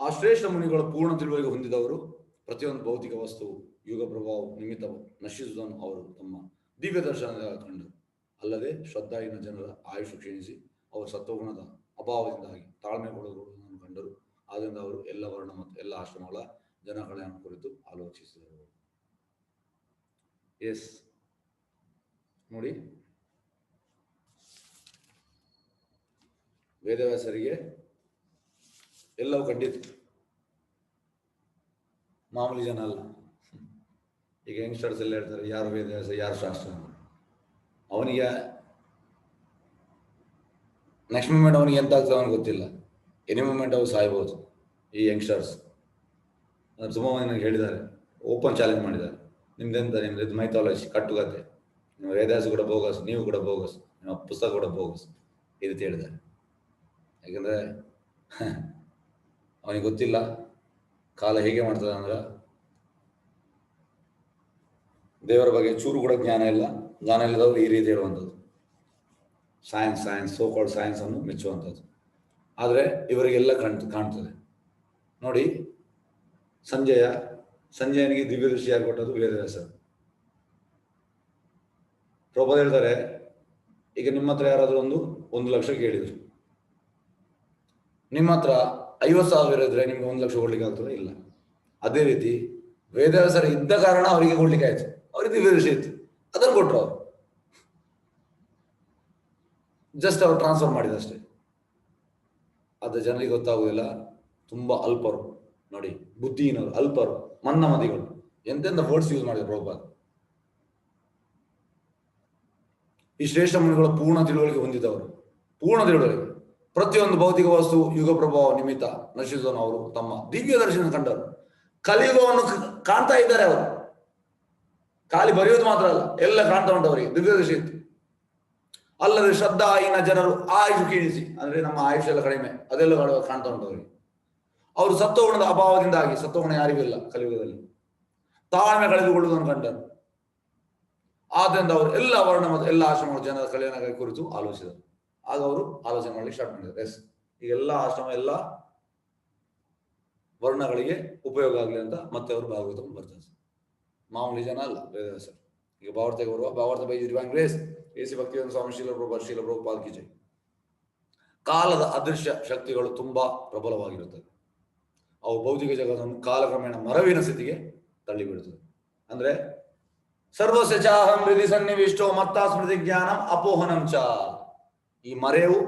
ಆ ಶ್ರೇಷ್ಠ ಮುನಿಗಳ ಪೂರ್ಣ ತಿಳುವಳಿಕೆ ಹೊಂದಿದವರು ಪ್ರತಿಯೊಂದು ಭೌತಿಕ ವಸ್ತು, ಯುಗ ಪ್ರಭಾವ, ನಿಮಿತ್ತ ನಶಿಸುವುದನ್ನು ಅವರು ತಮ್ಮ ದಿವ್ಯ ದರ್ಶನದ ಕಂಡರು ಅಲ್ಲದೆ ಶ್ರದ್ಧಾಹೀನ ಜನರ ಆಯುಷ್ಯ ಕ್ಷೀಣಿಸಿ ಅವರು ಸತ್ವಗುಣದ ಅಭಾವದಿಂದಾಗಿ ತಾಳ್ಮೆ ಕೊಡುವುದನ್ನು ಕಂಡರು. ಆದ್ದರಿಂದ ಅವರು ಎಲ್ಲ ವರ್ಣ ಮತ್ತು ಎಲ್ಲ ಆಶ್ರಮಗಳ ಜನಕಲ್ಯಾಣ ಕುರಿತು ಆಲೋಚಿಸಿದರು. ಎಸ್. ನೋಡಿ. ವೇದವ್ಯಾಸರಿಗೆ ಎಲ್ಲವೂ ಕಂಡಿತ್ತು ಮಾಮೂಲಿ ಜನ ಅಲ್ಲ. ಈಗ ಯಂಗ್ಸ್ಟರ್ಸ್ ಎಲ್ಲ ಹೇಳ್ತಾರೆ, ಯಾರು ವೇದ ಯಾರು ಶಾಸ್ತ್ರ. ಅವನಿಗೆ ನೆಕ್ಸ್ಟ್ ಮೂಮೆಂಟ್ ಅವನಿಗೆ ಎಂತ ಆಗ್ತದೆ ಅವನಿಗೆ ಗೊತ್ತಿಲ್ಲ. ಎನಿ ಮೂಮೆಂಟ್ ಅವ್ರು ಸಾಯ್ಬೋದು ಈ ಯಂಗ್ಸ್ಟರ್ಸ್ ಸ್ಟರ್ಸ್ ತುಂಬ ನನಗೆ ಹೇಳಿದ್ದಾರೆ. ಓಪನ್ ಚಾಲೆಂಜ್ ಮಾಡಿದ್ದಾರೆ. ನಿಮ್ದೆಂತ ನಿಮ್ದು ಮೈಥಾಲಜಿ ಕಟ್ಟುಗತೆ ನಿಮ್ಮ ವೇದಾಸ ಕೂಡ ಬೋಗಸ್, ನೀವು ಕೂಡ ಬೋಗಸ್, ನಿಮ್ಮ ಪುಸ್ತಕ ಕೂಡ ಬೋಗಸ್ ಈ ರೀತಿ ಹೇಳಿದ್ದಾರೆ. ಯಾಕಂದ್ರೆ ಅವನಿಗೆ ಗೊತ್ತಿಲ್ಲ. ಕಾಲ ಹೇಗೆ ಮಾಡ್ತದೆ ಅಂದ್ರೆ ದೇವರ ಬಗ್ಗೆ ಚೂರು ಕೂಡ ಜ್ಞಾನ ಇಲ್ಲ. ಜ್ಞಾನ ಇಲ್ಲದವರು ಈ ರೀತಿ ಹೇಳುವಂಥದ್ದು science science so called science ಅನ್ನು ಮೆಚ್ಚುವಂಥದ್ದು. ಆದರೆ ಇವರಿಗೆಲ್ಲ ಕಾಣ್, ಕಾಣ್ತದೆ. ನೋಡಿ, ಸಂಜಯ, ಸಂಜಯನಿಗೆ ದಿವ್ಯ ದೃಷ್ಟಿ ಯಾರು ಕೊಟ್ಟದ್ದು ವೇದವ್ಯಾಸ ಪ್ರಭಾದ ಹೇಳ್ತಾರೆ, ಈಗ ನಿಮ್ಮ ಹತ್ರ ಯಾರಾದರೂ ಒಂದು ಒಂದು ಲಕ್ಷ ಕೇಳಿದರು. ನಿಮ್ಮ ಹತ್ರ ಐವತ್ತು ಸಾವಿರ ಇದ್ರೆ ನಿಮ್ಗೆ ಒಂದು ಲಕ್ಷ ಕೊಡ್ಲಿಕ್ಕೆ ಆಗ್ತದೆ? ಇಲ್ಲ. ಅದೇ ರೀತಿ ವೇದವ್ಯಾಸರ ಇದ್ದ ಕಾರಣ ಅವರಿಗೆ ಕೊಡ್ಲಿಕ್ಕೆ ಆಯ್ತು. ಅವ್ರಿಗೆ ದೃಷ್ಟಿ ಇತ್ತು. ಅದನ್ನು ಕೊಟ್ಟರು ಅವರು. ಜಸ್ಟ್ ಅವ್ರು ಟ್ರಾನ್ಸ್ಫರ್ ಮಾಡಿದಷ್ಟೇ. ಅದು ಜನರಿಗೆ ಗೊತ್ತಾಗುವುದಿಲ್ಲ ತುಂಬ ಅಲ್ಪರು. ನೋಡಿ, ಬುದ್ಧಿಹೀನರು, ಅಲ್ಪರು ಮನ್ನಮದಿಗಳು ಎಂತೆಂತ ವರ್ಡ್ಸ್ ಯೂಸ್ ಮಾಡಿದ್ರು ಪ್ರಭುಪಾದ. ಈ ಶ್ರೇಷ್ಠ ಮುನಿಗಳ ಪೂರ್ಣ ತಿಳುವಳಿಕೆ ಹೊಂದಿದ್ದವರು. ಪೂರ್ಣ ತಿಳುವಳಿಕೆ. ಪ್ರತಿಯೊಂದು ಭೌತಿಕ ವಸ್ತು ಯುಗ ಪ್ರಭಾವ ನಿಮಿತ್ತ ನಶಿಸೋನು ಅವರು ತಮ್ಮ ದಿವ್ಯ ದರ್ಶನ ಕಂಡರು. ಕಲಿಯುಗವನ್ನು ಕಾಣ್ತಾ ಇದ್ದಾರೆ ಅವರು. ಖಾಲಿ ಬರೆಯೋದು ಮಾತ್ರ ಅಲ್ಲ, ಎಲ್ಲ ಕಾಣ್ತಾ ಉಂಟು ಅವರಿಗೆ ದಿವ್ಯ ದೃಷ್ಟಿ ಇತ್ತು. ಅಲ್ಲದೆ ಶ್ರದ್ಧಾಹೀನ ಜನರು ಆಯುಷ್ ಕ್ಷೀಣಿಸಿ, ಅಂದ್ರೆ ನಮ್ಮ ಆಯುಷ್ ಎಲ್ಲ ಕಡಿಮೆ, ಅದೆಲ್ಲ ಕಾಣ- ಕಾಣ್ತಾ ಉಂಟು ಅವರಿಗೆ. ಅವರು ಸತ್ವಗುಣದ ಅಭಾವದಿಂದಾಗಿ ಸತ್ವಗುಣ ಯಾರಿಗೂ ಇಲ್ಲ ಕಲಿಯುಗದಲ್ಲಿ. ತಾಳ್ಮೆ ಕಳೆದುಕೊಳ್ಳುವುದನ್ನು ಕಂಡರು. ಆದ್ದರಿಂದ ಅವರು ಎಲ್ಲ ವರ್ಣ ಮತ್ತು ಎಲ್ಲ ಆಶ್ರಮಗಳು ಜನರ ಕಲ್ಯಾಣ ಕುರಿತು ಆಲೋಚಿಸಿದರು. ಆಗ ಅವರು ಆಲೋಚನೆ ಮಾಡಲಿಕ್ಕೆ ಸ್ಟಾರ್ಟ್ ಮಾಡಿದ್ದಾರೆ ಎಸ್ ಈಗ ಎಲ್ಲ ಆಶ್ರಮ, ಎಲ್ಲ ವರ್ಣಗಳಿಗೆ ಉಪಯೋಗ ಆಗಲಿ ಅಂತ ಮತ್ತೆ ಅವರು ಭಾಗವತ ಬರ್ತಾರೆ ಮಾಮೂಲಿ ಜನ ಅಲ್ಲ ಸರ್ ಈಗ ಭಾವಾರ್ಥಕ್ಕೆ ಬರುವ ಭಾವಾರ್ಥ ಬೈ ರೇಸ್ ಎ ಸಿ ಭಕ್ತಿ ಸ್ವಾಮಿ ಶೀಲ ಪ್ರಭು ಪ್ರಭು ಪಾಲ್ಕಿಜೆ ಕಾಲದ ಅದೃಶ್ಯ ಶಕ್ತಿಗಳು ತುಂಬಾ ಪ್ರಬಲವಾಗಿರುತ್ತದೆ ಅವು ಭೌತಿಕ ಜಗತ್ತನ್ನು ಕಾಲಕ್ರಮೇಣ ಮರವಿನ ಸ್ಥಿತಿಗೆ ತಳ್ಳಿಬಿಡುತ್ತದೆ ಅಂದ್ರೆ ಸರ್ವಸ್ಯ ಚಾಹಂ ಹೃದಯ ಸನ್ನಿವಿಷ್ಟೋ ಮತ್ತಾ ಸ್ಮೃತಿ ಜ್ಞಾನ ಅಪೋಹನಂ ಚ ಈ ಮರೆವು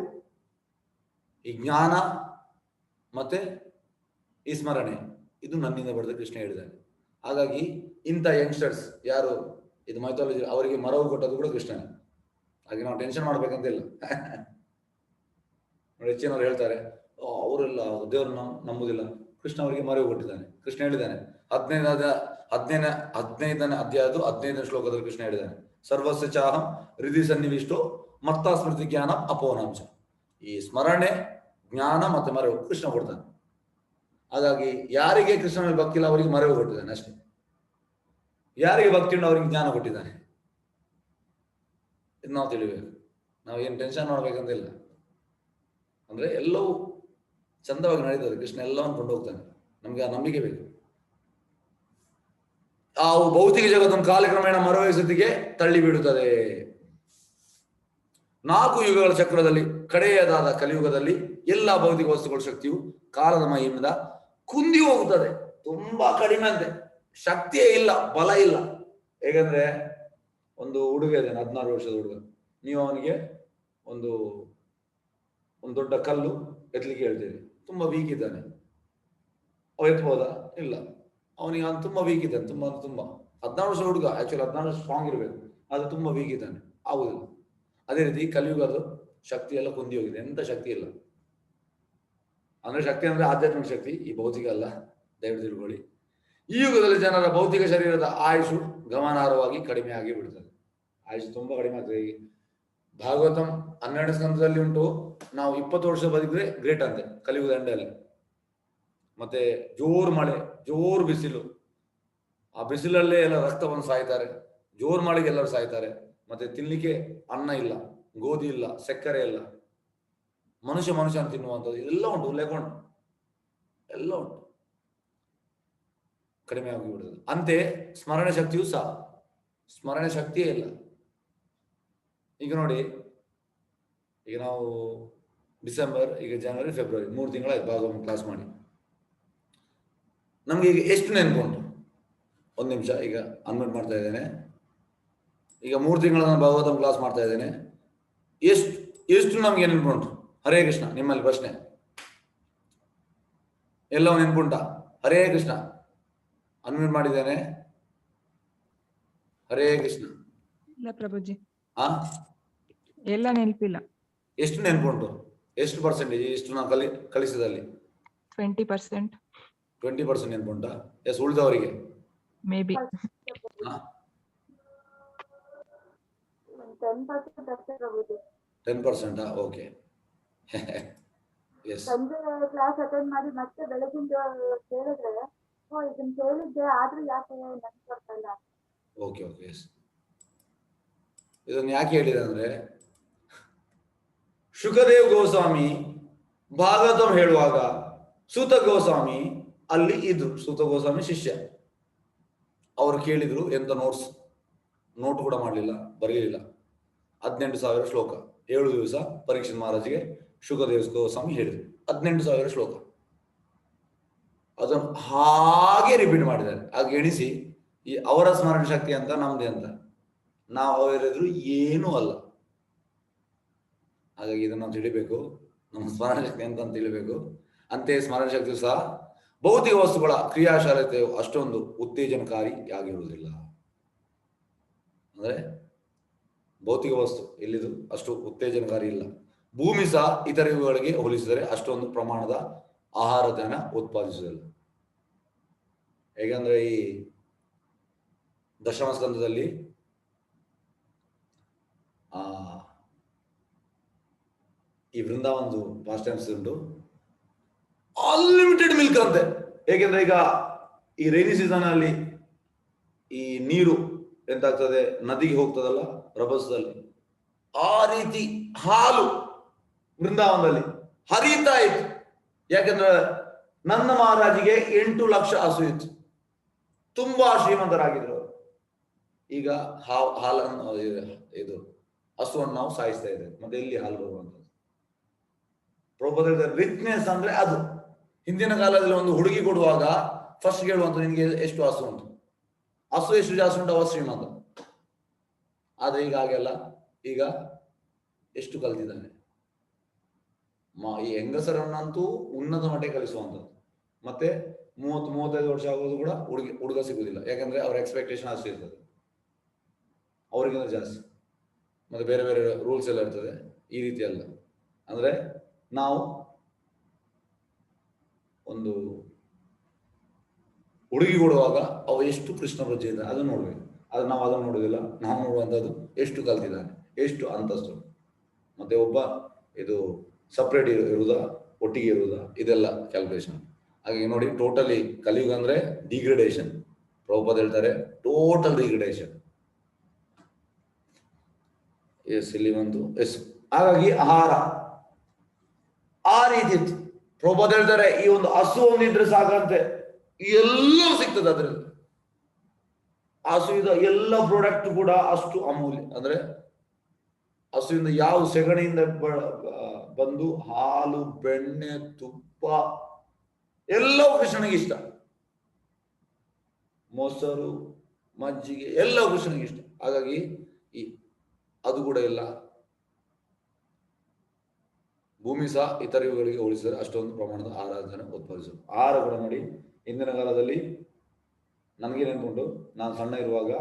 ಈ ಜ್ಞಾನ ಮತ್ತೆ ಈ ಸ್ಮರಣೆ ಇದು ನನ್ನಿಂದ ಬರೆದ ಕೃಷ್ಣ ಹೇಳಿದ್ದಾನೆ ಹಾಗಾಗಿ ಇಂಥ ಯಂಗ್ಸ್ಟರ್ಸ್ ಯಾರು? ಇದು ಮೈಥಾಲಜಿ ಅವರಿಗೆ ಮರವು ಕೊಟ್ಟದ್ದು ಕೂಡ ಕೃಷ್ಣನೇ. ಹಾಗೆ ನಾವು ಟೆನ್ಷನ್ ಮಾಡ್ಬೇಕಂತಿಲ್ಲ ನೋಡಿ ಹೆಚ್ಚಿನವರು ಹೇಳ್ತಾರೆ "ಓ, ಅವರೆಲ್ಲ ದೇವ್ರನ್ನ ನಂಬುದಿಲ್ಲ. ಕೃಷ್ಣ ಅವರಿಗೆ ಮರವು ಕೊಟ್ಟಿದ್ದಾನೆ. ಕೃಷ್ಣ ಹೇಳಿದ್ದಾನೆ. ಹದಿನೈದಾದ ಹದಿನೈದನೇ ಹದಿನೈದನೇ ಅಧ್ಯಾಯದು ಹದಿನೈದನೇ ಶ್ಲೋಕದಲ್ಲಿ ಕೃಷ್ಣ ಹೇಳಿದ್ದಾನೆ. ಸರ್ವಸ್ವ ಚಾಹಂ ಹೃದಯ ಸನ್ನಿವಿಷ್ಟು ಮತ್ತ ಸ್ಮೃತಿ ಜ್ಞಾನ ಅಪೋನಾಂಶ ಈ ಸ್ಮರಣೆ, ಜ್ಞಾನ ಮತ್ತೆ ಮರವು. ಕೃಷ್ಣ ಕೊಡ್ತಾನೆ. ಹಾಗಾಗಿ ಯಾರಿಗೆ ಕೃಷ್ಣ ಭಕ್ತಿ ಇಲ್ಲ, ಅವರಿಗೆ ಮರವು ಕೊಟ್ಟಿದ್ದಾನೆ ಅಷ್ಟೇ. ಯಾರಿಗೆ ಭಕ್ತಿ ಉಂಟು, ಅವರಿಗೆ ಜ್ಞಾನ ಕೊಟ್ಟಿದ್ದಾನೆ. ಇದು ನಾವು ತಿಳಿಬೇಕು. ನಾವು ಏನು ಟೆನ್ಷನ್ ಮಾಡ್ಬೇಕಂತಿಲ್ಲ ಅಂದ್ರೆ ಎಲ್ಲವೂ ಚಂದವಾಗಿ ನಡೀತದೆ. ಕೃಷ್ಣ ಎಲ್ಲವನ್ನು ಕೊಂಡೋಗ್ತಾನೆ ನಮ್ಗೆ ಆ ನಂಬಿಕೆ ಬೇಕು. ಆ ಭೌತಿಕ ಜಗತ್ತನ್ನು ಕಾಲಕ್ರಮೇಣ ಮರುವಯಸ್ಸತಿಗೆ ತಳ್ಳಿ ಬಿಡುತ್ತದೆ ನಾಲ್ಕು ಯುಗಗಳ ಚಕ್ರದಲ್ಲಿ, ಕಡೆಯದಾದ ಕಲಿಯುಗದಲ್ಲಿ ಎಲ್ಲ ಭೌತಿಕ ವಸ್ತುಗಳ ಶಕ್ತಿಯು ಕಾಲದ ಮಹಿಮಿಂದ ಕುಂದಿ ಹೋಗುತ್ತದೆ. ತುಂಬಾ ಕಡಿಮೆ ಅಂತೆ. ಶಕ್ತಿಯೇ ಇಲ್ಲ, ಬಲ ಇಲ್ಲ. ಹೇಗಂದ್ರೆ, ಒಂದು ಹುಡುಗ ಇದೆ, ಹದಿನಾರು ವರ್ಷದ ಹುಡುಗ ನೀವು ಅವನಿಗೆ ಒಂದು ಒಂದು ದೊಡ್ಡ ಕಲ್ಲು ಎತ್ತಲಿಕ್ಕೆ ಹೇಳ್ತೀರಿ. ತುಂಬಾ ವೀಕ್ ಇದ್ದಾನೆ. ಅವ ಇಲ್ಲ. ಅವನಿಗೆ ಅವನು ತುಂಬಾ ವೀಕ್ ಇದ್ದಾನೆ, ತುಂಬಾ ತುಂಬಾ. ಹದಿನಾರು ವರ್ಷ ಹುಡುಗ ಆಕ್ಚುಲಿ ಹದಿನಾರು ವರ್ಷ ಸ್ಟ್ರಾಂಗ್ ಇರಬೇಕು. ಆದ್ರೆ ತುಂಬಾ ವೀಕ್ ಇದ್ದಾನೆ. ಆಗುದಿಲ್ಲ. ಅದೇ ರೀತಿ ಕಲಿಯುಗದ ಶಕ್ತಿ ಎಲ್ಲ ಕುಂದಿ ಹೋಗಿದೆ. ಎಂತ ಶಕ್ತಿ ಇಲ್ಲ. ಅಂದ್ರೆ ಶಕ್ತಿ ಅಂದ್ರೆ ಆಧ್ಯಾತ್ಮಿಕ ಶಕ್ತಿ, ಈ ಭೌತಿಕ ಅಲ್ಲ, ದಯವಿಟ್ಟು ತಿಳ್ಕೊಳ್ಳಿ. ಈ ಯುಗದಲ್ಲಿ ಜನರ ಭೌತಿಕ ಶರೀರದ ಆಯುಷು ಗಮನಾರ್ಹವಾಗಿ ಕಡಿಮೆ ಆಗಿ ಬಿಡ್ತದೆ. ಆಯುಷು ತುಂಬಾ ಕಡಿಮೆ ಆಗ್ತದೆ. ಭಾಗವತಂ ಹನ್ನೆರಡು ಸ್ಕಂದದಲ್ಲಿ ಉಂಟು. ನಾವು ಇಪ್ಪತ್ತು ವರ್ಷ ಬದುಕಿದ್ರೆ ಗ್ರೇಟ್ ಅಂತೆ, ಕಲಿಯುಗದ ಎಂಡಲ್ಲಿ ಮತ್ತೆ ಜೋರು ಮಳೆ, ಜೋರು ಬಿಸಿಲು. ಆ ಬಿಸಿಲಲ್ಲೇ ಎಲ್ಲ ರಕ್ತ ಬಂದು ಸಾಯ್ತಾರೆ. ಜೋರು ಮಳೆಗೆ ಎಲ್ಲರೂ ಸಾಯ್ತಾರೆ. ಮತ್ತೆ ತಿನ್ಲಿಕ್ಕೆ ಅನ್ನ ಇಲ್ಲ, ಗೋಧಿ ಇಲ್ಲ, ಸಕ್ಕರೆ ಇಲ್ಲ. ಮನುಷ್ಯ ಮನುಷ್ಯ ಅಂತ ತಿನ್ನುವಂಥದ್ದು ಇದೆಲ್ಲ ಉಂಟು, ಉಲ್ಲೇಖ ಉಂಟು. ಎಲ್ಲ ಉಂಟು. ಕಡಿಮೆ ಆಗಿಬಿಡುತ್ತೆ ಅಂತೆ ಸ್ಮರಣೆ ಶಕ್ತಿಯೂ ಸಹ. ಸ್ಮರಣೆ ಶಕ್ತಿಯೇ ಇಲ್ಲ. ಈಗ ನೋಡಿ, ಈಗ ನಾವು ಡಿಸೆಂಬರ್, ಈಗ ಜನವರಿ, ಫೆಬ್ರವರಿ, ಮೂರು ತಿಂಗಳಾಯ್ತು ಭಾಗವನ್ನು ಕ್ಲಾಸ್ ಮಾಡಿ. ನಮ್ಗೆ ಈಗ ಎಷ್ಟು ನೆನಪುಂಟು ಒಂದು ನಿಮಿಷ, ಈಗ ಅನ್ಮಿಟ್ ಮಾಡ್ತಾ ಇದ್ದೇನೆ. ಈಗ ಮೂರು ತಿಂಗಳ ನಾನು ಭಾಗವತಂ ಕ್ಲಾಸ್ ಮಾಡ್ತಾ ಇದ್ದೇನೆ. ಎಷ್ಟು ಎಷ್ಟು ನಮ್ಗೆ ನೆನ್ಪುಂಟು? ಹರೇ ಕೃಷ್ಣ ನಿಮ್ಮಲ್ಲಿ ಪ್ರಶ್ನೆ. ಎಲ್ಲವೂ ನೆನ್ಪುಂಟ? ಹರೇ ಕೃಷ್ಣ. ಅನ್ಮ್ಯೂಟ್ ಮಾಡಿದ್ದೇನೆ. ಹರೇ ಕೃಷ್ಣ. ಇಲ್ಲ ಪ್ರಭುಜಿ. ಆ? ಎಲ್ಲ ನೆನಪಿಲ್ಲ. ಎಷ್ಟು ನೆನ್ಪುಂಟು? ಎಷ್ಟು ಪರ್ಸೆಂಟೇಜ್ ಎಷ್ಟು ನಾವು ಕಲಿ ಕಲಿಸಿದಲ್ಲಿ ಟ್ವೆಂಟಿ ಪರ್ಸೆಂಟ್ ಟ್ವೆಂಟಿ ಪರ್ಸೆಂಟ್ ನೆನಪುಂಟಾ? ಎಸ್ ಉಳಿದವರಿಗೆ. ಮೇ ಬಿ ಟೆನ್ ಪರ್ಸೆಂಟ್ ಅಷ್ಟೇ ಪ್ರಭುಜಿ ಟೆನ್ ಪರ್ಸೆಂಟಾ ಓಕೆ ಎಸ್ ಸಂಜೆ ಕ್ಲಾಸ್ ಅಟೆಂಡ್ ಮಾಡಿ ಮತ್ತೆ ಬೆಳಗಿಂದ ಕೇಳಿದ್ರೆ ಓ ಇದನ್ನ ಕೇಳಿದ್ದೆ ಆದ್ರೂ ಯಾಕೆ ನೆನ್ಪು ಬರ್ತಾ ಇಲ್ಲ ಓಕೆ ಓಕೆ ಎಸ್ ಇದನ್ನು ಯಾಕೆ ಹೇಳಿದೆ ಅಂದ್ರೆ ಶುಕದೇವ್ ಗೋಸ್ವಾಮಿ ಭಾಗವತಂ ಹೇಳುವಾಗ ಸೂತ ಗೋಸ್ವಾಮಿ ಅಲ್ಲಿ ಇದ್ರು. ಸೂತ ಗೋಸ್ವಾಮಿ ಶಿಷ್ಯ. ಅವರು ಕೇಳಿದ್ರು ಎಂತ ನೋಟ್ಸ್ ನೋಟ್ ಕೂಡ ಮಾಡಲಿಲ್ಲ ಬರೀಲಿಲ್ಲ. ಹದಿನೆಂಟು ಸಾವಿರ ಶ್ಲೋಕ. ಏಳು ದಿವಸ ಪರೀಕ್ಷೆ ಮಹಾರಾಜಿಗೆ ಶುಕದೇವ ಸ್ವಾಮಿ ಹೇಳಿದರು. ಹದಿನೆಂಟು ಸಾವಿರ ಶ್ಲೋಕ. ಅದನ್ನು ಹಾಗೆ ರಿಪೀಟ್ ಮಾಡಿದ್ದಾರೆ. ಹಾಗೆ ಎಣಿಸಿ, ಈ ಅವರ ಸ್ಮರಣ ಶಕ್ತಿ ಅಂತ ನಮ್ದೆ ಅಂತ. ನಾವು ಅವರೆದ್ರು ಏನೂ ಅಲ್ಲ. ಹಾಗಾಗಿ ಇದನ್ನು ತಿಳಿಬೇಕು ನಮ್ಮ ಸ್ಮರಣ ಶಕ್ತಿ ಅಂತ ಅಂತ ತಿಳಿಬೇಕು ಅಂತೆ ಸ್ಮರಣ ಶಕ್ತಿ ಸಹ ಭೌತಿಕ ವಸ್ತುಗಳ ಕ್ರಿಯಾಶಾಲತೆಯು ಅಷ್ಟೊಂದು ಉತ್ತೇಜನಕಾರಿ ಆಗಿರುವುದಿಲ್ಲ ಅಂದ್ರೆ ಭೌತಿಕ ವಸ್ತು, ಎಲ್ಲಿದು? ಅಷ್ಟು ಉತ್ತೇಜನಕಾರಿ ಇಲ್ಲ. ಭೂಮಿ ಸಹ ಇತರ ಇವುಗಳಿಗೆ ಹೋಲಿಸಿದರೆ ಅಷ್ಟೊಂದು ಪ್ರಮಾಣದ ಆಹಾರದನ್ನ ಉತ್ಪಾದಿಸುವುದಿಲ್ಲ. ಹೇಗಂದ್ರೆ ಈ ದಶಮ ಸ್ಕಂದದಲ್ಲಿ ಆ ಈ ವೃಂದಾವನದು ಫಾಸ್ಟ್ ಟೈಮ್ಸ್ ಉಂಟು. ಅನ್ಲಿಮಿಟೆಡ್ ಮಿಲ್ಕ್ ಅಂತೆ. ಹೇಗೆಂದ್ರೆ ಈಗ ಈ ರೈನಿ ಸೀಸನ್ ಅಲ್ಲಿ ಈ ನೀರು ಎಂತಾಗ್ತದೆ? ನದಿಗೆ ಹೋಗ್ತದಲ್ಲ ರಭಸದಲ್ಲಿ. ಆ ರೀತಿ ಹಾಲು ಬೃಂದಾವನದಲ್ಲಿ ಹರಿತಾ ಇತ್ತು. ಯಾಕಂದ್ರೆ ನನ್ನ ಮಹಾರಾಜಿಗೆ ಎಂಟು ಲಕ್ಷ ಹಸು ಇತ್ತು. ತುಂಬಾ ಶ್ರೀಮಂತರಾಗಿದ್ರು ಈಗ ಹಾ- ಹಾಲನ್ನು, ಇದು- ಹಸುವನ್ನು ನಾವು ಸಾಯಿಸ್ತಾ ಇದ್ದೇವೆ. ಮತ್ತೆ ಎಲ್ಲಿ ಹಾಲು ಬರುವಂಥದ್ದು? ಪ್ರಭುತ್ವ ರಿಚ್ನೆಸ್ ಅಂದ್ರೆ ಅದು. ಹಿಂದಿನ ಕಾಲದಲ್ಲಿ ಒಂದು ಹುಡುಗಿ ಕೊಡುವಾಗ ಫಸ್ಟ್ ಕೇಳುವಂತ ನಿನ್ಗೆ ಎಷ್ಟು ಹಸು ಉಂಟು? ಉಂಟು ಅವ ಶ್ರೀಮಂತ. ಆದ್ರೆ ಈಗ ಹಾಗೆಲ್ಲ ಈಗ ಎಷ್ಟು ಕಲ್ತಿದ್ದಾನೆ? ಈ ಹೆಂಗಸರನ್ನಂತೂ ಉನ್ನತ ಮಟ್ಟಿಗೆ ಕಲಿಸುವಂಥದ್ದು. ಮತ್ತೆ ಮೂವತ್ತು, ಮೂವತ್ತೈದು ವರ್ಷ ಆಗೋದು ಕೂಡ ಹುಡುಗಿ ಹುಡುಗ ಸಿಗುದಿಲ್ಲ. ಯಾಕಂದ್ರೆ ಅವ್ರ ಎಕ್ಸ್ಪೆಕ್ಟೇಷನ್ ಅಷ್ಟು ಇರ್ತದೆ. ಅವ್ರಿಗಿಂತ ಜಾಸ್ತಿ. ಮತ್ತೆ ಬೇರೆ ಬೇರೆ ರೂಲ್ಸ್ ಎಲ್ಲ ಇರ್ತದೆ. ಈ ರೀತಿ ಅಲ್ಲ. ಅಂದ್ರೆ ನಾವು ಒಂದು ಹುಡುಗಿ ಕೊಡುವಾಗ ಅವ ಎಷ್ಟು ಕೃಷ್ಣ ಪ್ರಜ್ಞೆ ಇದೆ, ಅದನ್ನ ನೋಡ್ಬೇಕು. ಅದು ನಾವು ಅದನ್ನು ನೋಡುದಿಲ್ಲ. ನಾವು ನೋಡುವಂಥದ್ದು ಎಷ್ಟು ಕಲ್ತಿದ್ದಾನೆ, ಎಷ್ಟು ಅಂತಸ್ತು. ಮತ್ತೆ ಒಬ್ಬ ಇದು ಸಪ್ರೇಟ್ ಇರುವುದಾ ಒಟ್ಟಿಗೆ ಇರುವುದಾ ಇದೆಲ್ಲ ಕ್ಯಾಲ್ಕುಲೇಷನ್ ಹಾಗಾಗಿ ನೋಡಿ ಟೋಟಲಿ ಕಲಿಯುಗ ಅಂದ್ರೆ ಡಿಗ್ರೇಡೇಷನ್ ಪ್ರಭುಪದ ಹೇಳ್ತಾರೆ ಟೋಟಲ್ ಡಿಗ್ರೇಡೇಷನ್ ಎಸ್, ಇಲ್ಲಿ ಒಂದು ಎಸ್. ಹಾಗಾಗಿ ಆಹಾರ. ಆ ರೀತಿ ಇತ್ತು. ಪ್ರಭುಪದ ಹೇಳ್ತಾರೆ, ಈ ಒಂದು ಹಸು ಒಂದಿದ್ರೆ ಸಾಕಂತೆ. ಎಲ್ಲವೂ ಸಿಗ್ತದೆ ಅದರಲ್ಲಿ. ಹಸುವಿನ ಎಲ್ಲ ಪ್ರಾಡಕ್ಟ್ ಕೂಡ ಅಷ್ಟು ಅಮೂಲ್ಯ. ಅಂದ್ರೆ ಹಸುವಿನ ಯಾವ ಸೆಗಣಿಯಿಂದ ಬಂದು ಹಾಲು, ಬೆಣ್ಣೆ, ತುಪ್ಪ ಎಲ್ಲವೂ ಕೃಷ್ಣನಿಗೆ ಇಷ್ಟ. ಮೊಸರು, ಮಜ್ಜಿಗೆ ಎಲ್ಲವೂ ಕೃಷ್ಣನಿಗೆ ಇಷ್ಟ. ಹಾಗಾಗಿ ಈ, ಅದು ಕೂಡ ಇಲ್ಲ. ಭೂಮಿ ಸಹ ಇತರ ಇವುಗಳಿಗೆ ಹೋಲಿಸಿದರೆ ಅಷ್ಟೊಂದು ಪ್ರಮಾಣದ ಆರಾಧನೆ ಉತ್ಪಾದಿಸಬೇಕು ಆಹಾರ ಕೂಡ ನೋಡಿ. ಇಂದಿನ ಕಾಲದಲ್ಲಿ ನನಗೆ ನೆನ್ಕೊಂಡು ನಾನು ಸಣ್ಣ ಇರುವಾಗ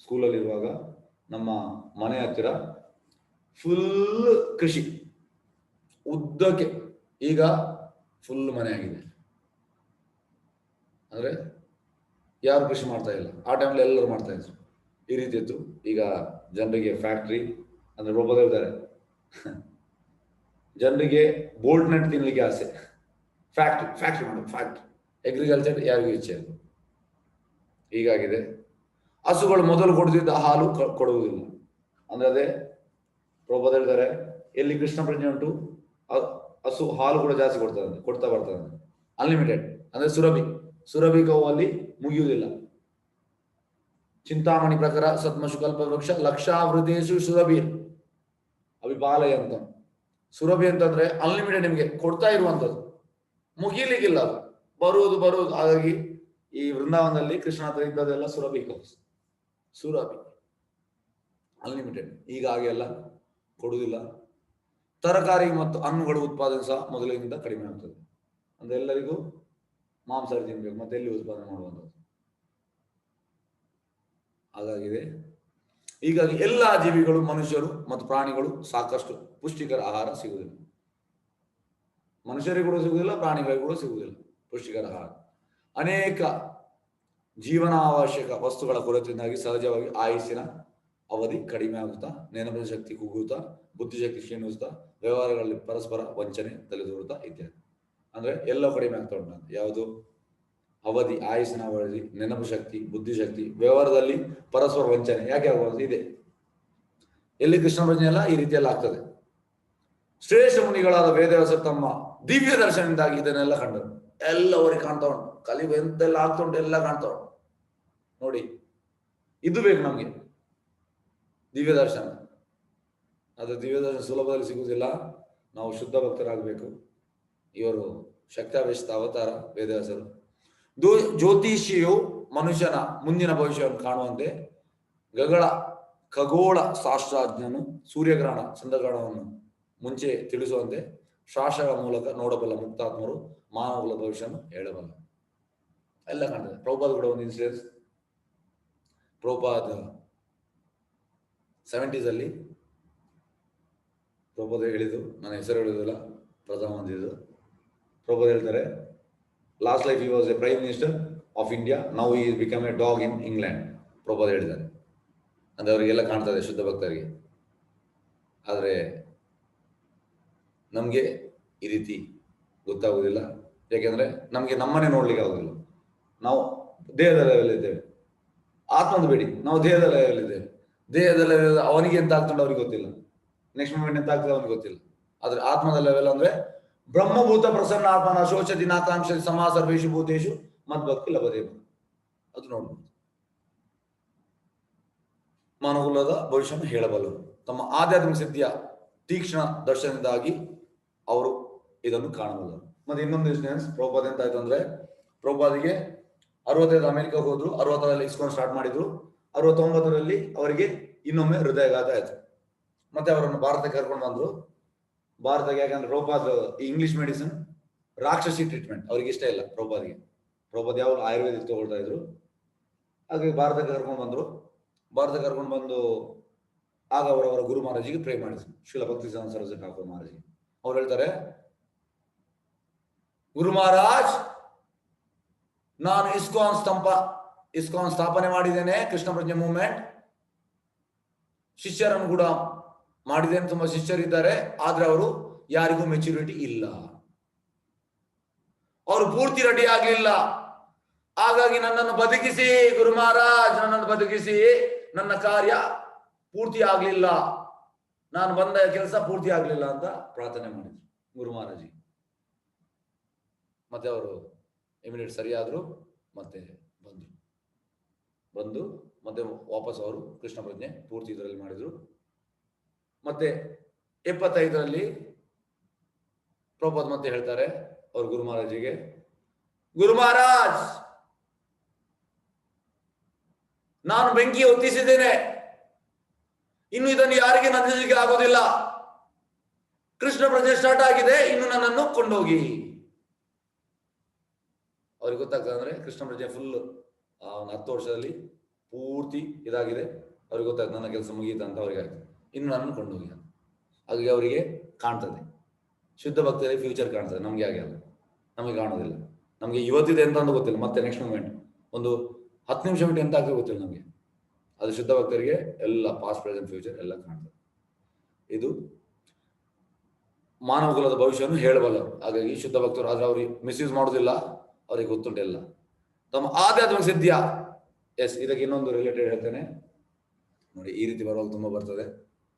ಸ್ಕೂಲಲ್ಲಿರುವಾಗ ನಮ್ಮ ಮನೆ ಹತ್ತಿರ ಫುಲ್ ಕೃಷಿ. ಉದ್ದಕ್ಕೆ ಈಗ ಫುಲ್ ಮನೆ ಆಗಿದೆ. ಅಂದ್ರೆ ಯಾರು ಕೃಷಿ ಮಾಡ್ತಾ ಇಲ್ಲ. ಆ ಟೈಮಲ್ಲಿ ಎಲ್ಲರೂ ಮಾಡ್ತಾ ಇದ್ರು. ಈ ರೀತಿ ಇತ್ತು. ಈಗ ಜನರಿಗೆ ಫ್ಯಾಕ್ಟ್ರಿ ಅಂದ್ರೆ ಒಬ್ಬರು ಇದ್ದಾರೆ ಜನರಿಗೆ ಬೋಲ್ಡ್ ನೆಟ್ ತಿನ್ನಲಿಕ್ಕೆ ಆಸೆ. ಫ್ಯಾಕ್ಟ್ರಿ ಫ್ಯಾಕ್ಟ್ರಿ ಮಾಡೋದು ಫ್ಯಾಕ್ಟ್ರಿ ಅಗ್ರಿಕಲ್ಚರ್ ಯಾರಿಗೂ ಇಚ್ಛೆ ಇಲ್ಲ. ಹೀಗಾಗಿದೆ. ಹಸುಗಳು ಮೊದಲು ಕೊಡ್ತಿದ್ದ ಹಾಲು ಕೊಡುವುದಿಲ್ಲ. ಅಂದ್ರೆ ಅದೇ ಪ್ರಭಾದ ಹೇಳ್ತಾರೆ, ಎಲ್ಲಿ ಕೃಷ್ಣ ಪ್ರಜ್ಞೆ ಉಂಟು ಹಸು ಹಾಲು ಕೂಡ ಜಾಸ್ತಿ ಕೊಡ್ತದೆ, ಕೊಡ್ತಾ ಬರ್ತದೆ. ಅನ್ಲಿಮಿಟೆಡ್ ಅಂದ್ರೆ ಸುರಭಿ. ಸುರಭಿ ಗೋವಲ್ಲಿ ಮುಗಿಯುವುದಿಲ್ಲ. ಚಿಂತಾಮಣಿ ಪ್ರಕಾರ ಸತ್ಮಶುಕಲ್ಪ ವೃಕ್ಷ ಲಕ್ಷಾವೃತೇಶು ಸುರಭಿ. ಅಭಿಬಾಲಯ ಅಂತ. ಸುರಭಿ ಅಂತಂದ್ರೆ ಅನ್ಲಿಮಿಟೆಡ್ ನಿಮಗೆ ಕೊಡ್ತಾ ಇರುವಂತದ್ದು ಮುಗಿಲಿಕ್ಕಿಲ್ಲ ಅದು. ಬರುವುದು ಬರುವುದು. ಹಾಗಾಗಿ ಈ ವೃಂದಾವನದಲ್ಲಿ ಕೃಷ್ಣ ಹತ್ರ ಇದ್ದದೆಲ್ಲ ಸುರಭಿ ಕೌಸ್ ಸುರಭಿ. ಅನ್ಲಿಮಿಟೆಡ್ ಈಗ ಹಾಗೆ ಎಲ್ಲ ಕೊಡುವುದಿಲ್ಲ. ತರಕಾರಿ ಮತ್ತು ಹಣ್ಣುಗಳು ಉತ್ಪಾದನೆ ಸಹ ಮೊದಲಿನಿಂದ ಕಡಿಮೆ ಆಗ್ತದೆ. ಅಂದ್ರೆ ಎಲ್ಲರಿಗೂ ಮಾಂಸಾಹಾರ ತಿನ್ಬೇಕು, ಮತ್ತೆ ಎಲ್ಲಿ ಉತ್ಪಾದನೆ ಮಾಡುವಂಥದ್ದು. ಹಾಗಾಗಿದೆ. ಹೀಗಾಗಿ ಎಲ್ಲ ಜೀವಿಗಳು, ಮನುಷ್ಯರು ಮತ್ತು ಪ್ರಾಣಿಗಳು ಸಾಕಷ್ಟು ಪುಷ್ಟಿಕರ ಆಹಾರ ಸಿಗುವುದಿಲ್ಲ. ಮನುಷ್ಯರಿಗೂ ಕೂಡ ಸಿಗುವುದಿಲ್ಲ, ಪ್ರಾಣಿಗಳಿಗೂ ಕೂಡ ಸಿಗುವುದಿಲ್ಲ. ಪುಷ್ಟಿಕರ ಆಹಾರ ಅನೇಕ ಜೀವನಾವಶ್ಯಕ ವಸ್ತುಗಳ ಕೊರತೆಯಿಂದಾಗಿ ಸಹಜವಾಗಿ ಆಯುಸ್ಸಿನ ಅವಧಿ ಕಡಿಮೆ ಆಗುತ್ತಾ, ನೆನಪಿನ ಶಕ್ತಿ ಕುಗ್ಗುತ್ತಾ, ಬುದ್ಧಿಶಕ್ತಿ ಕ್ಷೀಣಿಸುತ್ತಾ, ವ್ಯವಹಾರಗಳಲ್ಲಿ ಪರಸ್ಪರ ವಂಚನೆ ತಲೆದೂರುತ್ತಾ ಇತ್ಯಾದಿ. ಅಂದ್ರೆ ಎಲ್ಲ ಕಡಿಮೆ ಆಗ್ತಾ ಉಂಟು ಯಾವುದು? ಅವಧಿ, ಆಯುಸ್ಸಿನ ಅವಧಿ, ನೆನಪು ಶಕ್ತಿ ಬುದ್ಧಿಶಕ್ತಿ ವ್ಯವಹಾರದಲ್ಲಿ ಪರಸ್ಪರ ವಂಚನೆ. ಯಾಕೆ ಆಗಬಾರ್ದು ಇದೆ. ಎಲ್ಲಿ ಕೃಷ್ಣ ಪ್ರಜ್ಞೆ ಎಲ್ಲ ಈ ರೀತಿಯಲ್ಲಿ ಆಗ್ತದೆ. ಶ್ರೇಷ್ಠ ಮುನಿಗಳಾದ ವೇದವ್ಯಾಸ ತಮ್ಮ ದಿವ್ಯ ದರ್ಶನದಿಂದಾಗಿ ಇದನ್ನೆಲ್ಲ ಕಂಡರು. ಎಲ್ಲ ಅವರಿಗೆ ಕಾಣ್ತಾ ಉಂಟು. ಕಲಿವು ಎಂತೆಲ್ಲ ಆಗ್ತಾ ಉಂಟು ಎಲ್ಲ ಕಾಣ್ತಾ ಉಂಟು. ನೋಡಿ, ಇದು ಬೇಕು ನಮ್ಗೆ. ದಿವ್ಯ ದರ್ಶನ. ಅದು ದಿವ್ಯ ದರ್ಶನ ಸುಲಭದಲ್ಲಿ ಸಿಗುವುದಿಲ್ಲ. ನಾವು ಶುದ್ಧ ಭಕ್ತರಾಗಬೇಕು. ಇವರು ಶಕ್ತಾವೇಶಿತ ಅವತಾರ, ವೇದವ್ಯಾಸರು. ಜ್ಯೋತಿಷಿಯು ಮನುಷ್ಯನ ಮುಂದಿನ ಭವಿಷ್ಯವನ್ನು ಕಾಣುವಂತೆ ಗಗಳ ಖಗೋಳ ಶಾಸ್ತ್ರಜ್ಞನು ಸೂರ್ಯಗ್ರಹಣ, ಚಂದ್ರಗ್ರಹಣವನ್ನು ಮುಂಚೆ ತಿಳಿಸುವಂತೆ ಶಾಸ್ತ್ರಗಳ ಮೂಲಕ ನೋಡಬಲ್ಲ ಮುಕ್ತಾತ್ಮರು ಮಾನವಗಳ ಭವಿಷ್ಯವನ್ನು ಹೇಳಬಲ್ಲ. ಎಲ್ಲ ಕಾಣ್ತದೆ. ಪ್ರಭುಪಾದ ಕೂಡ ಒಂದು ಇನ್ಸಿಡೆನ್ಸ್ ಪ್ರಭುಪಾದ ಸೆವೆಂಟೀಸ್ ಅಲ್ಲಿ ಪ್ರಭುಪಾದ ಹೇಳಿದ್ದು, ನನ್ನ ಹೆಸರು ಹೇಳುವುದಿಲ್ಲ ಪ್ರಥಮ ಹೊಂದಿದ್ದು ಪ್ರಭುಪಾದ ಹೇಳ್ತಾರೆ last life he was a prime minister of India now he become a dog in England Prabhupada ಹೇಳಿದ್ದಾರೆ. ಅಂದ್ರೆ ಅವರಿಗೆಲ್ಲ ಕಾಣ್ತದೆ ಶುದ್ಧ ಭಕ್ತರಿಗೆ. ಆದರೆ ನಮಗೆ ಈ ರೀತಿ ಗೊತ್ತಾಗುವುದಿಲ್ಲ ಯಾಕೆಂದ್ರೆ ನಮಗೆ ನಮ್ಮನೆ ನೋಡ್ಲಿಕ್ಕೆ ಆಗುದಿಲ್ಲ. ನಾವು ದೇಹದ ಲೆವೆಲ್ ಇದ್ದೇವೆ. ಆತ್ಮದ ಬೇಡಿ. ನಾವು ದೇಹದ ಲೆವೆಲ್ ಇದ್ದೇವೆ. ದೇಹದ ಲೆವೆಲ್ ಅವನಿಗೆ ಎಂತ ಆಗ್ತದೆ ಅವ್ರಿಗೆ ಗೊತ್ತಿಲ್ಲ. ನೆಕ್ಸ್ಟ್ ಮೂಮೆಂಟ್ ಎಂತ ಆಗ್ತದೆ ಅವ್ನಿಗೆ ಗೊತ್ತಿಲ್ಲ. ಆದ್ರೆ ಆತ್ಮದ ಲೆವೆಲ್ ಅಂದ್ರೆ ಬ್ರಹ್ಮಭೂತ ಪ್ರಸನ್ನ ಆತ್ಮನ ಶೋಚ ದಿನಾಕಾಂಕ್ಷ ಸಮಾ ಸರ್ವೇಶು ಭೂತೇಶು ಮದ್ಭಕ್ತಿ ಲಭದೇ ಅದು ನೋಡ್ಬೋದು. ಮಾನವಕುಲದ ಭವಿಷ್ಯವನ್ನು ಹೇಳಬಲ್ಲರು ತಮ್ಮ ಆಧ್ಯಾತ್ಮಿಕ ಸಿದ್ಧಿಯ ತೀಕ್ಷ್ಣ ದರ್ಶನದಿಂದಾಗಿ ಅವರು ಇದನ್ನು ಕಾಣಬಲ್ಲರು ಮತ್ತೆ ಇನ್ನೊಂದು ಇನ್ಸಿಡೆನ್ಸ್ ಪ್ರಭುಪಾದ ಎಂತ ಆಯ್ತು ಅಂದ್ರೆ, ಪ್ರಭುಪಾದಿಗೆ ಅರವತ್ತೈದು ಅಮೆರಿಕ ಹೋದ್ರು, ಅರವತ್ತರಲ್ಲಿ ಇಸ್ಕೊಂಡು ಸ್ಟಾರ್ಟ್ ಮಾಡಿದ್ರು. ಅರವತ್ತೊಂಬತ್ತರಲ್ಲಿ ಅವರಿಗೆ ಇನ್ನೊಮ್ಮೆ ಹೃದಯಘಾತ ಆಯ್ತು. ಮತ್ತೆ ಅವರನ್ನು ಭಾರತಕ್ಕೆ ಕರ್ಕೊಂಡು ಬಂದ್ರು. ಭಾರತಕ್ಕೆ ಯಾಕಂದ್ರೆ ಪ್ರಭುಪಾದ್ ಇಂಗ್ಲಿಷ್ ಮೆಡಿಸಿನ್ ರಾಕ್ಷಸಿ ಟ್ರೀಟ್ಮೆಂಟ್ ಅವ್ರಿಗೆ ಇಷ್ಟ ಇಲ್ಲ ಪ್ರಭುಪಾದಿಗೆ. ಪ್ರಭುಪಾದ್ ಯಾವ ಆಯುರ್ವೇದಿಕ್ ತಗೊಳ್ತಾ ಇದ್ರು. ಹಾಗಾಗಿ ಭಾರತಕ್ಕೆ ಕರ್ಕೊಂಡು ಬಂದ್ರು. ಭಾರತಕ್ಕೆ ಕರ್ಕೊಂಡು ಬಂದು ಆಗ ಅವರವರ ಗುರು ಮಹಾರಾಜಿಗೆ ಪ್ರೇ ಮಾಡಿದ್ರು. ಶಿಲ ಭಕ್ತಿ ಸರಸ್ವತಿ ಠಾಕೂರ್ ಮಹಾರಾಜಿಗೆ. ಅವ್ರು ಹೇಳ್ತಾರೆ ಗುರು ಮಹಾರಾಜ್, ನಾನು ಇಸ್ಕಾನ್ ಸ್ತಂಪ, ಇಸ್ಕಾನ್ ಸ್ಥಾಪನೆ ಮಾಡಿದ್ದೇನೆ, ಕೃಷ್ಣ ಪ್ರಜ್ಞೆ ಮೂವ್ಮೆಂಟ್. ಶಿಷ್ಯರನ್ನು ಕೂಡ ಮಾಡಿದ್ದೇನೆ, ತುಂಬಾ ಶಿಷ್ಯರಿದ್ದಾರೆ, ಆದ್ರೆ ಅವರು ಯಾರಿಗೂ ಮೆಚುರಿಟಿ ಇಲ್ಲ. ಅವರು ಪೂರ್ತಿ ರೆಡಿ ಆಗ್ಲಿಲ್ಲ. ಹಾಗಾಗಿ ನನ್ನನ್ನು ಬದುಕಿಸಿ, ಗುರು ಮಹಾರಾಜ್, ನನ್ನನ್ನು ಬದುಕಿಸಿ. ನನ್ನ ಕಾರ್ಯ ಪೂರ್ತಿ ಆಗ್ಲಿಲ್ಲ. ನಾನು ಬಂದ ಕೆಲಸ ಪೂರ್ತಿ ಆಗ್ಲಿಲ್ಲ ಅಂತ ಪ್ರಾರ್ಥನೆ ಮಾಡಿದ್ರು ಗುರು ಮಹಾರಾಜಿ ಮತ್ತೆ ಅವರು ಇಮಿಡಿಯೇಟ್ ಸರಿಯಾದರು, ಮತ್ತೆ ಬಂದು ಬಂದು ಮತ್ತೆ ವಾಪಸ್ ಅವರು ಕೃಷ್ಣ ಪ್ರಜ್ಞೆ ಪೂರ್ತಿ ಇದರಲ್ಲಿ ಮಾಡಿದರು. ಮತ್ತೆ ಎಪ್ಪತ್ತೈದರಲ್ಲಿ ಪ್ರಭಾತ್ ಮತ್ತೆ ಹೇಳ್ತಾರೆ ಅವ್ರ ಗುರು ಮಹಾರಾಜಿಗೆ, ಗುರು ಮಹಾರಾಜ್, ನಾನು ಬೆಂಕಿ ಹೊತ್ತಿಸಿದ್ದೇನೆ ಇನ್ನು ಇದನ್ನು ಯಾರಿಗೆ ನಂದಿಸಲಿಕ್ಕೆ ಆಗೋದಿಲ್ಲ. ಕೃಷ್ಣ ಪ್ರಜೆ ಸ್ಟಾರ್ಟ್ ಆಗಿದೆ, ಇನ್ನು ನನ್ನನ್ನು ಕೊಂಡೋಗಿ. ಅವ್ರಿಗೆ ಗೊತ್ತಾಗ್ತದೆ ಅಂದ್ರೆ ಕೃಷ್ಣ ಪ್ರಜ್ಞೆ ಫುಲ್ ಒಂದು ಹತ್ತು ವರ್ಷದಲ್ಲಿ ಪೂರ್ತಿ ಇದಾಗಿದೆ. ಅವ್ರಿಗೆ ಗೊತ್ತಾಗ್ತದೆ ನನ್ನ ಕೆಲಸ ಮುಗೀತ ಅಂತ ಅವ್ರಿಗೆ ಆಯ್ತು. ಇನ್ನು ನಾನು ಕೊಂಡೋಗಿ. ಹಾಗಾಗಿ ಅವರಿಗೆ ಕಾಣ್ತದೆ. ಶುದ್ಧ ಭಕ್ತರಿಗೆ ಫ್ಯೂಚರ್ ಕಾಣ್ತದೆ. ನಮಗೆ ಹಾಗೆ ಅಲ್ಲ. ನಮಗೆ ಕಾಣೋದಿಲ್ಲ. ನಮಗೆ ಇವತ್ತಿದೆ ಅಂತ ಅಂತ ಗೊತ್ತಿಲ್ಲ. ಮತ್ತೆ ನೆಕ್ಸ್ಟ್ ಮೂಮೆಂಟ್ ಒಂದು ಹತ್ತು ನಿಮಿಷ ಬಿಟ್ಟು ಎಂತ ಆಗ್ತದೆ ಗೊತ್ತಿಲ್ಲ ನಮಗೆ. ಅದು ಶುದ್ಧ ಭಕ್ತರಿಗೆ ಎಲ್ಲ ಪಾಸ್ಟ್ ಪ್ರೆಸೆಂಟ್ ಫ್ಯೂಚರ್ ಎಲ್ಲ ಕಾಣ್ತದೆ. ಇದು ಮಾನವ ಕುಲದ ಭವಿಷ್ಯವನ್ನು ಹೇಳಬಲ್ಲರು ಹಾಗಾಗಿ ಶುದ್ಧ ಭಕ್ತರು ಆದ್ರೆ ಅವ್ರಿಗೆ ಮಿಸ್ಯೂಸ್ ಮಾಡೋದಿಲ್ಲ. ಅವರಿಗೆ ಗೊತ್ತುಂಟಿಲ್ಲ. ತಮ್ಮ ಆಧ್ಯಾತ್ಮಿಕ ಸಿದ್ಧಿಯ. ಎಸ್ ಇದಕ್ಕೆ ಇನ್ನೊಂದು ರಿಲೇಟೆಡ್ ಹೇಳ್ತೇನೆ. ನೋಡಿ, ಈ ರೀತಿ ಬರೋದು ತುಂಬಾ ಬರ್ತದೆ.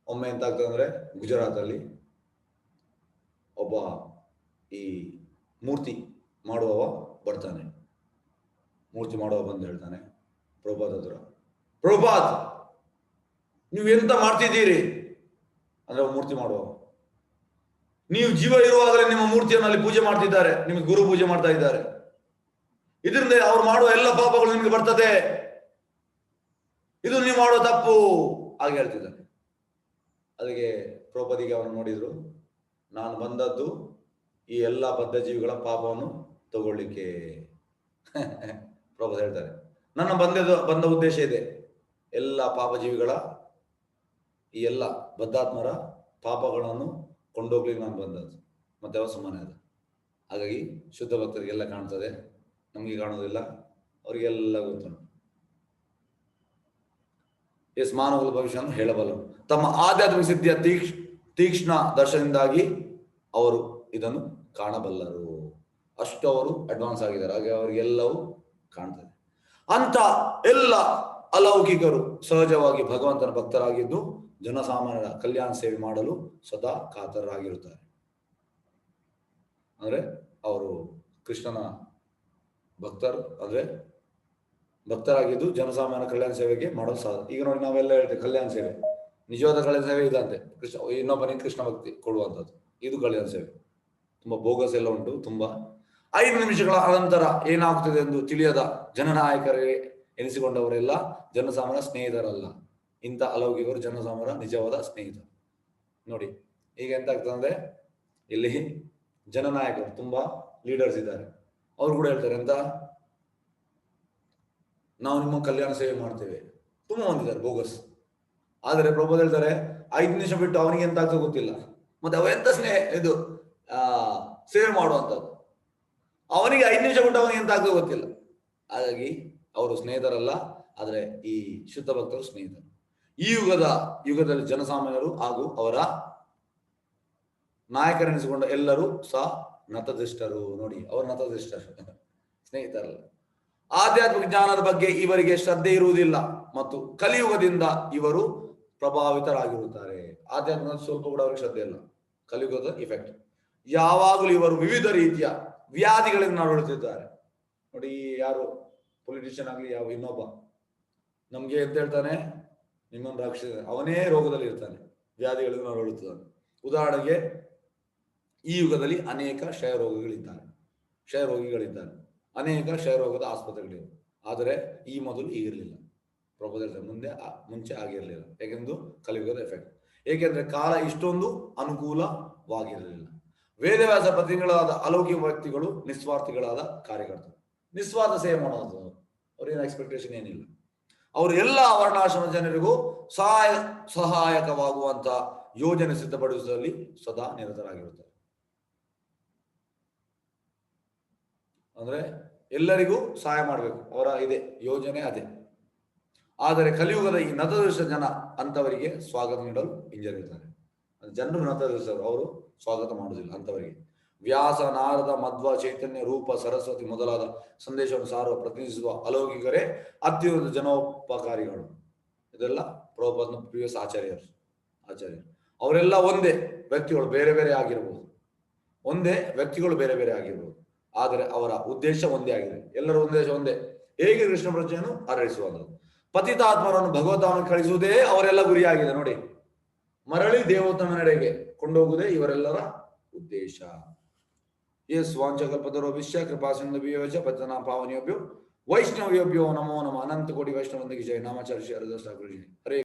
ಒಮ್ಮೆ ಎಂತ ಆಗ್ತದೆ ಅಂದ್ರೆ ಗುಜರಾತ್ ಅಲ್ಲಿ ಒಬ್ಬ ಈ ಮೂರ್ತಿ ಮಾಡುವವ ಬರ್ತಾನೆ. ಮೂರ್ತಿ ಮಾಡುವ ಬಂದು ಹೇಳ್ತಾನೆ ಪ್ರಭಾತ್ ಹತ್ರ ಪ್ರಭಾತ್ ನೀವು ಎಂತ ಮಾಡ್ತಿದ್ದೀರಿ? ಅಂದ್ರೆ ಮೂರ್ತಿ ಮಾಡುವ ನೀವು ಜೀವ ಇರುವಾಗಲೇ ನಿಮ್ಮ ಮೂರ್ತಿಯನ್ನು ಅಲ್ಲಿ ಪೂಜೆ ಮಾಡ್ತಿದ್ದಾರೆ. ನಿಮಗೆ ಗುರು ಪೂಜೆ ಮಾಡ್ತಾ ಇದ್ದಾರೆ. ಇದರಿಂದ ಅವ್ರು ಮಾಡುವ ಎಲ್ಲ ಪಾಪಗಳು ನಿಮಗೆ ಬರ್ತದೆ. ಇದು ನೀವು ಮಾಡೋ ತಪ್ಪು ಹಾಗೆ ಹೇಳ್ತಿದ್ದಾನೆ ಅದಕ್ಕೆ ದ್ರೌಪದಿಗೆ ಅವನು ನೋಡಿದ್ರು, ನಾನು ಬಂದದ್ದು ಈ ಎಲ್ಲ ಬದ್ಧ ಜೀವಿಗಳ ಪಾಪವನ್ನು ತಗೊಳ್ಳಿಕ್ಕೆ. ದ್ರೌಪದಿ ಹೇಳ್ತಾರೆ, ನನ್ನ ಬಂದದ ಬಂದ ಉದ್ದೇಶ ಇದೆ. ಎಲ್ಲ ಪಾಪ ಜೀವಿಗಳ ಈ ಎಲ್ಲ ಬದ್ಧಾತ್ಮರ ಪಾಪಗಳನ್ನು ಕೊಂಡೋಗ್ಲಿಕ್ಕೆ ನಾನು ಬಂದದ್ದು. ಮತ್ತೆ ಅವ ಅದು ಅದ ಹಾಗಾಗಿ ಶುದ್ಧ ಭಕ್ತರಿಗೆಲ್ಲ ಕಾಣ್ತದೆ. ನಮಗೆ ಕಾಣೋದಿಲ್ಲ ಅವರಿಗೆಲ್ಲ ಗೊತ್ತು ಎಸ್ ಮಾನವರ ಭವಿಷ್ಯವನ್ನು ಹೇಳಬಲ್ಲರು ತಮ್ಮ ಆಧ್ಯಾತ್ಮಿಕ ಸಿದ್ಧಿಯ ತೀಕ್ಷ್ ತೀಕ್ಷ್ಣ ದರ್ಶನದಿಂದಾಗಿ ಅವರು ಇದನ್ನು ಕಾಣಬಲ್ಲರು. ಅಷ್ಟು ಅವರು ಅಡ್ವಾನ್ಸ್ ಆಗಿದ್ದಾರೆ. ಹಾಗೆ ಅವರಿಗೆಲ್ಲವೂ ಕಾಣ್ತದೆ. ಅಂತ ಎಲ್ಲ ಅಲೌಕಿಕರು ಸಹಜವಾಗಿ ಭಗವಂತನ ಭಕ್ತರಾಗಿದ್ದು ಜನಸಾಮಾನ್ಯರ ಕಲ್ಯಾಣ ಸೇವೆ ಮಾಡಲು ಸದಾ ಕಾತರರಾಗಿರುತ್ತಾರೆ. ಅಂದ್ರೆ ಅವರು ಕೃಷ್ಣನ ಭಕ್ತರು ಅಂದ್ರೆ ಭಕ್ತರಾಗಿದ್ದು ಜನಸಾಮಾನ್ಯ ಕಲ್ಯಾಣ ಸೇವೆಗೆ ಮಾಡೋದು ಸಾಧ ಈಗ ನೋಡಿ ನಾವೆಲ್ಲ ಹೇಳ್ತೇವೆ ಕಲ್ಯಾಣ ಸೇವೆ. ನಿಜವಾದ ಕಲ್ಯಾಣ ಸೇವೆ ಇದಂತೆ. ಕೃಷ್ಣ, ಇನ್ನೊಬ್ಬನಿಗೆ ಕೃಷ್ಣ ಭಕ್ತಿ ಕೊಡುವಂಥದ್ದು. ಇದು ಕಲ್ಯಾಣ ಸೇವೆ. ತುಂಬಾ ಬೋಗಸ್ ಎಲ್ಲ ಉಂಟು, ತುಂಬಾ. ಐದು ನಿಮಿಷಗಳ ಅನಂತರ ಏನಾಗ್ತದೆ ಎಂದು ತಿಳಿಯದ ಜನನಾಯಕರೇ ಎನಿಸಿಕೊಂಡವರೆಲ್ಲ ಜನಸಾಮಾನ್ಯ ಸ್ನೇಹಿತರಲ್ಲ. ಇಂಥ ಅಲೌಕಿಕರು ಜನಸಾಮಾನ್ಯ ನಿಜವಾದ ಸ್ನೇಹಿತರು. ನೋಡಿ, ಈಗ ಎಂತ ಆಗ್ತದೆ ಇಲ್ಲಿ ಜನನಾಯಕರು, ತುಂಬಾ ಲೀಡರ್ಸ್ ಇದ್ದಾರೆ. ಅವ್ರು ಕೂಡ ಹೇಳ್ತಾರೆ ಅಂತ ನಾವು ನಿಮ್ಮ ಕಲ್ಯಾಣ ಸೇವೆ ಮಾಡ್ತೇವೆ. ತುಂಬಾ ಹೊಂದಿದ್ದಾರೆ ಬೋಗಸ್. ಆದರೆ ಪ್ರಭು ಹೇಳ್ತಾರೆ, ಐದು ನಿಮಿಷ ಬಿಟ್ಟು ಅವನಿಗೆ ಎಂತ ಆಗ್ತದೆ ಗೊತ್ತಿಲ್ಲ. ಮತ್ತೆ ಅವ ಎಂತ ಸ್ನೇಹ, ಇದು, ಆ, ಸೇವೆ ಮಾಡುವಂಥದ್ದು ಅವನಿಗೆ ಐದು ನಿಮಿಷ ಬಿಟ್ಟು ಅವನಿಗೆ ಎಂತ ಆಗ್ತದೆ ಗೊತ್ತಿಲ್ಲ. ಹಾಗಾಗಿ ಅವರು ಸ್ನೇಹಿತರಲ್ಲ, ಆದರೆ ಈ ಶುದ್ಧ ಭಕ್ತರು ಸ್ನೇಹಿತರು. ಈ ಯುಗದ, ಯುಗದಲ್ಲಿ ಜನಸಾಮಾನ್ಯರು ಹಾಗೂ ಅವರ ನಾಯಕರೆನಿಸಿಕೊಂಡ ಎಲ್ಲರೂ ಸಹ ನತದೃಷ್ಟರು ನೋಡಿ, ಅವರು ನತದೃಷ್ಟರು. ಸ್ನೇಹಿತರಲ್ಲ. ಆಧ್ಯಾತ್ಮಿಕ ಜ್ಞಾನದ ಬಗ್ಗೆ ಇವರಿಗೆ ಶ್ರದ್ಧೆ ಇರುವುದಿಲ್ಲ ಮತ್ತು ಕಲಿಯುಗದಿಂದ ಇವರು ಪ್ರಭಾವಿತರಾಗಿರುತ್ತಾರೆ. ಆಧ್ಯಾತ್ಮ ಸ್ವಲ್ಪ ಕೂಡ ಅವರಿಗೆ ಶ್ರದ್ಧೆ ಇಲ್ಲ. ಕಲಿಯುಗದ ಇಫೆಕ್ಟ್ ಯಾವಾಗಲೂ ಇವರು ವಿವಿಧ ರೀತಿಯ ವ್ಯಾಧಿಗಳಿಂದ ನರಳುತ್ತಿದ್ದಾರೆ. ನೋಡಿ, ಯಾರು ಪೊಲಿಟಿಷಿಯನ್ ಆಗಲಿ ಯಾವ ಇನ್ನೊಬ್ಬ. ನಮ್ಗೆ ಎಂತ ಹೇಳ್ತಾನೆ? ನಿಮ್ಮನ್ನು ರಕ್ಷಿಸ ಅವನೇ ರೋಗದಲ್ಲಿ ಇರ್ತಾನೆ ವ್ಯಾಧಿಗಳಿಂದ ನರಳುತ್ತಾನೆ ಉದಾಹರಣೆಗೆ ಈ ಯುಗದಲ್ಲಿ ಅನೇಕ ಕ್ಷಯ ರೋಗಗಳಿದ್ದಾರೆ ಕ್ಷಯ ರೋಗಿಗಳಿದ್ದಾರೆ ಅನೇಕ ಕ್ಷಯರೋಗದ ಆಸ್ಪತ್ರೆಗಳಿವೆ. ಆದರೆ ಈ ಮೊದಲು ಈಗಿರಲಿಲ್ಲ ಪ್ರಪೋಸಲ್ ಮುಂದೆ ಮುಂಚೆ ಆಗಿರಲಿಲ್ಲ. ಯಾಕೆಂದು ಕಲಿಯುಗದ ಎಫೆಕ್ಟ್ ಏಕೆಂದ್ರೆ ಕಾಲ ಇಷ್ಟೊಂದು ಅನುಕೂಲವಾಗಿರಲಿಲ್ಲ. ವೇದವ್ಯಾಸ ಪ್ರತಿಗಳಾದ ಅಲೌಕಿಕ ವ್ಯಕ್ತಿಗಳು ನಿಸ್ವಾರ್ಥಿಗಳಾದ ಕಾರ್ಯಕರ್ತರು. ನಿಸ್ವಾರ್ಥ ಸೇವೆ ಮಾಡೋದು ಅವ್ರೇನು ಎಕ್ಸ್ಪೆಕ್ಟೇಷನ್ ಏನಿಲ್ಲ. ಅವರು ಎಲ್ಲ ವರ್ಣಾಶ್ರಮ ಜನರಿಗೂ ಸಹಾಯ ಸಹಾಯಕವಾಗುವಂತಹ ಯೋಜನೆ ಸಿದ್ಧಪಡಿಸುವುದರಲ್ಲಿ ಸದಾ ನಿರತರಾಗಿರುತ್ತಾರೆ. ಅಂದ್ರೆ ಎಲ್ಲರಿಗೂ ಸಹಾಯ ಮಾಡಬೇಕು. ಅವರ ಇದೆ, ಯೋಜನೆ ಅದೇ. ಆದರೆ ಕಲಿಯುಗದ ಈ ನತದೃಷ್ಟ ಜನ ಅಂತವರಿಗೆ ಸ್ವಾಗತ ನೀಡಲು ಹಿಂಜರಿಯುತ್ತಾರೆ. ಜನರು ನತದೃಷ್ಟರು, ಅವರು ಸ್ವಾಗತ ಮಾಡುವುದಿಲ್ಲ ಅಂತವರಿಗೆ. ವ್ಯಾಸ, ನಾರದ, ಮಧ್ವ, ಚೈತನ್ಯ, ರೂಪ, ಸರಸ್ವತಿ ಮೊದಲಾದ ಸಂದೇಶವನ್ನು ಸಾರುವ ಪ್ರತಿನಿಧಿಸುವ ಅಲೌಕಿಕರೇ ಅತ್ಯುನ್ನತ ಜನೋಪಕಾರಿಗಳು. ಇದೆಲ್ಲ ಪ್ರಭುಪಾದನ ಪ್ರಿವಿಯಸ್ ಆಚಾರ್ಯರು. ಆಚಾರ್ಯರು. ಅವರೆಲ್ಲ ಒಂದೇ ವ್ಯಕ್ತಿಗಳು, ಬೇರೆ ಬೇರೆ ಆಗಿರಬಹುದು ಒಂದೇ ವ್ಯಕ್ತಿಗಳು, ಬೇರೆ ಬೇರೆ ಆಗಿರಬಹುದು ಆದರೆ ಅವರ ಉದ್ದೇಶ ಒಂದೇ ಆಗಿದೆ. ಎಲ್ಲರ ಉದ್ದೇಶ ಒಂದೇ. ಹೇಗೆ ಕೃಷ್ಣ ಪ್ರಜೆಯನ್ನು ಹರಡಿಸುವುದು ಪತಿತಾತ್ಮರನ್ನು ಭಗವತಾವನ್ನು ಕಳಿಸುವುದೇ ಅವರೆಲ್ಲ ಗುರಿಯಾಗಿದೆ ನೋಡಿ. ಮರಳಿ ದೇವತನ ನಡೆಗೆ ಕೊಂಡೋಗುವುದೇ ಇವರೆಲ್ಲರ ಉದ್ದೇಶ. ಏ ಸ್ವಾಂಚಕಲ್ಪದರೋಭಿಷ್ಯ ಕೃಪಾ ಸಿಂಧುಭಿಯೋಜ ಪತನ ಪಾವನಿಯೋಭ್ಯೋ ವೈಷ್ಣವಯೋಭ್ಯೋ ನಮೋ ನಮ ಅನಂತ ಕೋಟಿ ವೈಷ್ಣವಂದಿಗೆ ಜಯ. ನಾಮಾಚಾರ್ಯ ಹರೇ